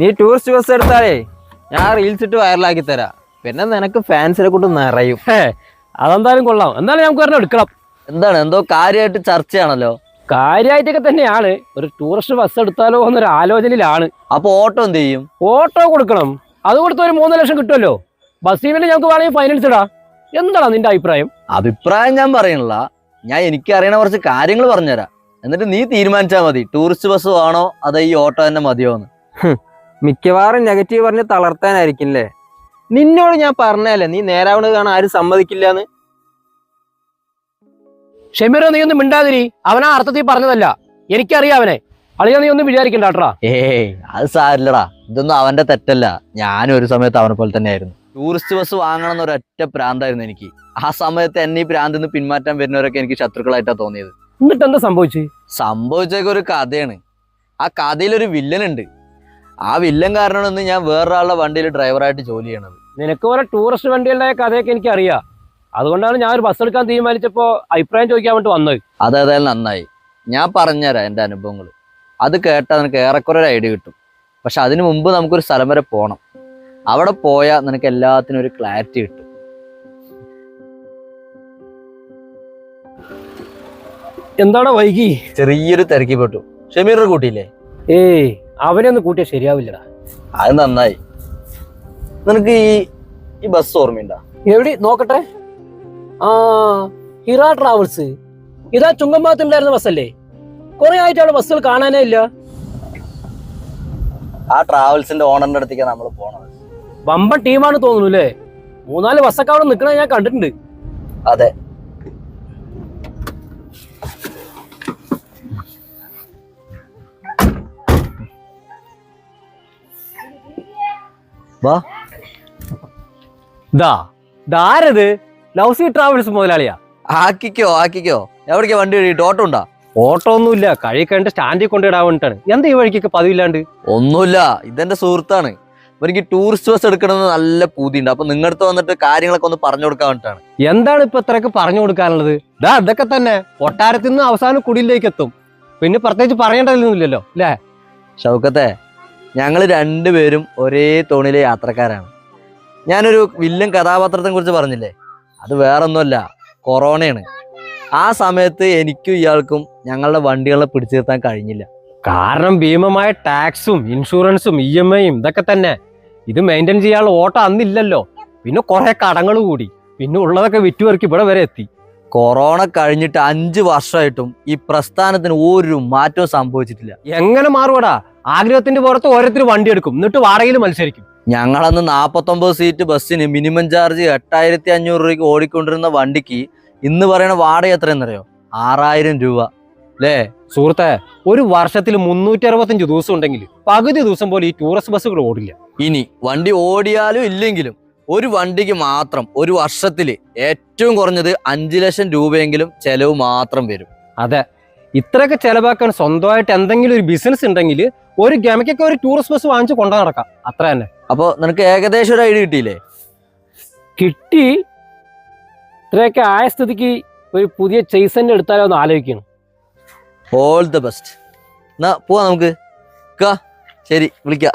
നീ tourist bus എടുത്താലേ ഞാൻ റീൽസ് ഇട്ട് വൈറലാക്കി തരാം. പിന്നെ നിനക്ക് ഫാൻസിനെ കൊണ്ട് നിറയും. അതെന്തായാലും കൊള്ളാം. എന്തായാലും നമുക്ക് ഒരെണ്ണം എടുക്കണം. എന്താണ്? എന്തോ കാര്യമായിട്ട് ചർച്ചയാണല്ലോ. കാര്യമായിട്ടൊക്കെ തന്നെയാണ്. ഒരു ടൂറിസ്റ്റ് ബസ് എടുത്താലോ എന്നൊരു ആലോചനയിലാണ്. അപ്പൊ ഓട്ടോ എന്ത് ചെയ്യും? ഓട്ടോ കൊടുക്കണം. അത് കൊടുത്ത ഒരു മൂന്ന് ലക്ഷം കിട്ടുമല്ലോ. ബസ് ഫീമിന് ഞങ്ങൾക്ക് വേണമെങ്കിൽ ഫൈനാൻസ് ഇടാ. എന്താണ് നിന്റെ അഭിപ്രായം? അഭിപ്രായം ഞാൻ പറയണില്ല. ഞാൻ എനിക്ക് അറിയണ കുറച്ച് കാര്യങ്ങൾ പറഞ്ഞുതരാം. എന്നിട്ട് നീ തീരുമാനിച്ചാൽ മതി. ടൂറിസ്റ്റ് ബസ് വേണോ അതോ ഈ ഓട്ടോ തന്നെ മതിയോ എന്ന് മിക്കവാറും നെഗറ്റീവ് പറഞ്ഞ് തളർത്താനായിരിക്കും അല്ലേ നിന്നോട് ഞാൻ പറഞ്ഞല്ലേ നീ നേരാവണത് കാണാൻ ആരും സമ്മതിക്കില്ല എന്ന് ഷെമീറ നീ ഒന്നും മിണ്ടാതിരി. അവനാ അർത്ഥത്തിൽ പറഞ്ഞതല്ല. എനിക്കറിയാം അവനെ. അളിയ നീ ഒന്നും വിചാരിക്കണ്ടാട്ടാ ഏ ഏയ് അത് സാരില്ലടാ. ഇതൊന്നും അവന്റെ തെറ്റല്ല. ഞാനും ഒരു സമയത്ത് അവനെ പോലെ തന്നെയായിരുന്നു. ടൂറിസ്റ്റ് ബസ് വാങ്ങണം എന്നൊരു ഒറ്റ പ്രാന്തായിരുന്നു എനിക്ക്. ആ സമയത്ത് എന്നെ ഈ പ്രാന്തിൽ നിന്ന് പിന്മാറ്റാൻ വരുന്നവരൊക്കെ എനിക്ക് ശത്രുക്കളായിട്ടാ തോന്നിയത്. എന്നിട്ട് എന്താ സംഭവിച്ചു? സംഭവിച്ചൊരു ഒരു കഥയാണ്. ആ കഥയിലൊരു വില്ലൻ ഉണ്ട് ആ വില്ലൻ കാരണമാണ് ഞാൻ വേറൊരാളുടെ വണ്ടിയിൽ ഡ്രൈവറായിട്ട് ജോലി ചെയ്യണത്. നിനക്ക് പോലെ ടൂറിസ്റ്റ് വണ്ടികളുടെ കഥയൊക്കെ എനിക്ക് അറിയാം അതുകൊണ്ടാണ് ഞാൻ ഒരു ബസ് എടുക്കാൻ തീരുമാനിച്ചപ്പോ അഭിപ്രായം ചോദിക്കാൻ വേണ്ടി വന്നത്. അതെ അതെ നന്നായി. ഞാൻ പറഞ്ഞുതരാം എന്റെ അനുഭവങ്ങൾ. അത് കേട്ടാൽ നിനക്ക് ഏറെക്കുറെ ഒരു ഐഡിയ കിട്ടും. പക്ഷെ അതിനു മുമ്പ് നമുക്കൊരു സ്ഥലം വരെ പോകണം അവിടെ പോയാൽ നിനക്ക് എല്ലാത്തിനും ഒരു ക്ലാരിറ്റി കിട്ടും. എന്താണ് വൈകി? ചെറിയൊരു തിരക്കി പെട്ടു. ഷമീർ കൂട്ടിയില്ലേ? ഏയ് അവനെ ഒന്ന് കൂട്ടിയാൽ ശരിയാവില്ലടാ. അത് നന്നായി. നിനക്ക് ഈ ഈ ബസ് ഓർമ്മയുണ്ടോ? എവിടെ? നോക്കട്ടെ. ആ ഹിറ ട്രാവൽസ് ഇതാ ചുങ്കമ്പാത്ത് ഉണ്ടായിരുന്ന ബസ്സല്ലേ? കുറെ ആയിട്ട് അവിടെ ബസ്സുകൾ കാണാനേ ഇല്ല. ആ ട്രാവൽസിന്റെ ഓണറിന്റെ അടുത്തേക്ക് നമ്മൾ പോണത്. വമ്പൻ ടീമാണ് തോന്നുന്നു അല്ലേ മൂന്നാൽ ബസ്സൊക്കെ അവിടെ നിൽക്കണ ഞാൻ കണ്ടിട്ടുണ്ട്. അതെ. വാ. ദാ ലൗസി ട്രാവൽസ് മുതലാളിയാ. ആക്കിക്കോ ആക്കിക്കോ. എവിടേക്ക് വണ്ടി കഴിയിട്ട് ഓട്ടോ ഉണ്ടോ? ഓട്ടോ ഒന്നുമില്ല. കഴി കഴിഞ്ഞിട്ട് സ്റ്റാൻഡിൽ കൊണ്ടിടാൻ വേണ്ടിട്ടാണ്. എന്താ ഈ വഴിക്കൊക്കെ പതിവില്ലാണ്ട്? ഒന്നുമില്ല. ഇതെന്റെ സുഹൃത്താണ്. എനിക്ക് ടൂറിസ്റ്റ് ബസ് എടുക്കണമെന്ന് നല്ല പൂതിയുണ്ട്. അപ്പൊ നിങ്ങടുത്ത് വന്നിട്ട് കാര്യങ്ങളൊക്കെ ഒന്ന് പറഞ്ഞു കൊടുക്കാൻ വേണ്ടിട്ടാണ്. എന്താണ് ഇപ്പൊ ഇത്രയൊക്കെ പറഞ്ഞു കൊടുക്കാനുള്ളത്? ദാ ഇതൊക്കെ തന്നെ. കൊട്ടാരത്തിൽ നിന്ന് അവസാനം കുടിയിലേക്ക് എത്തും. പിന്നെ പ്രത്യേകിച്ച് പറയേണ്ടതില്ലല്ലോ അല്ലേ? ഷൗക്കത്തെ ഞങ്ങൾ രണ്ടുപേരും ഒരേ തോണിയിലെ യാത്രക്കാരാണ്. ഞാനൊരു വില്ലൻ കഥാപാത്രത്തെ കുറിച്ച് പറഞ്ഞില്ലേ? അത് വേറൊന്നുമല്ല കൊറോണയാണ്. ആ സമയത്ത് എനിക്കും ഇയാൾക്കും ഞങ്ങളുടെ വണ്ടികളെ പിടിച്ചു നിർത്താൻ കഴിഞ്ഞില്ല. കാരണം ഭീമമായ ടാക്സും ഇൻഷുറൻസും ഇ എം ഐയും ഇതൊക്കെ തന്നെ. ഇത് മെയിന്റെയിൻ ചെയ്യാനുള്ള ഓട്ടം അന്നില്ലല്ലോ. പിന്നെ കുറെ കടങ്ങൾ കൂടി. പിന്നെ ഉള്ളതൊക്കെ വിറ്റുപെറുക്കി ഇവിടെ വരെ എത്തി. കൊറോണ കഴിഞ്ഞിട്ട് അഞ്ച് വർഷമായിട്ടും ഈ പ്രസ്ഥാനത്തിന് ഒരു മാറ്റവും സംഭവിച്ചിട്ടില്ല. എങ്ങനെ മാറുവാടാ? ആഗ്രഹത്തിന്റെ പുറത്ത് ഓരോരുത്തർ വണ്ടി എടുക്കും എന്നിട്ട് വാടകയിൽ മത്സരിക്കും. ഞങ്ങളന്ന് നാൽപ്പത്തൊമ്പത് സീറ്റ് ബസ്സിന് മിനിമം ചാർജ് എട്ടായിരത്തി അഞ്ഞൂറ് രൂപയ്ക്ക് ഓടിക്കൊണ്ടിരുന്ന വണ്ടിക്ക് ഇന്ന് പറയുന്ന വാടക എത്രയെന്നറിയോ? ആറായിരം രൂപ. അല്ലേ? സുഹൃത്തെ ഒരു വർഷത്തിൽ മുന്നൂറ്റി അറുപത്തഞ്ച് ദിവസം ഉണ്ടെങ്കിൽ പകുതി ദിവസം പോലെ ഈ ടൂറിസ്റ്റ് ബസ്സുകൾ ഓടില്ല. ഇനി വണ്ടി ഓടിയാലും ഇല്ലെങ്കിലും ഒരു വണ്ടിക്ക് മാത്രം ഒരു വർഷത്തിൽ ഏറ്റവും കുറഞ്ഞത് അഞ്ച് ലക്ഷം രൂപയെങ്കിലും ചെലവ് മാത്രം വരും. അതെ. ഇത്രയൊക്കെ ചിലവാക്കാൻ സ്വന്തമായിട്ട് എന്തെങ്കിലും ഒരു ബിസിനസ് ഉണ്ടെങ്കിൽ ഒരു ഗമയ്ക്കൊക്കെ ഒരു ടൂറിസ്റ്റ് ബസ് വാങ്ങിച്ച് കൊണ്ടു നടക്കാം. അത്ര തന്നെ. അപ്പോൾ നിനക്ക് ഏകദേശം ഒരു ഐഡിയ കിട്ടിയില്ലേ? കിട്ടി. ഇത്രയൊക്കെ ആയ സ്ഥിതിക്ക് ഒരു പുതിയ ചെയ്സന്റെ എടുത്താലോ എന്ന് ആലോചിക്കണം. ഓൾ ദ ബെസ്റ്റ് എന്നാ പോവാ നമുക്ക്. ക്കാ ശരി വിളിക്കാം.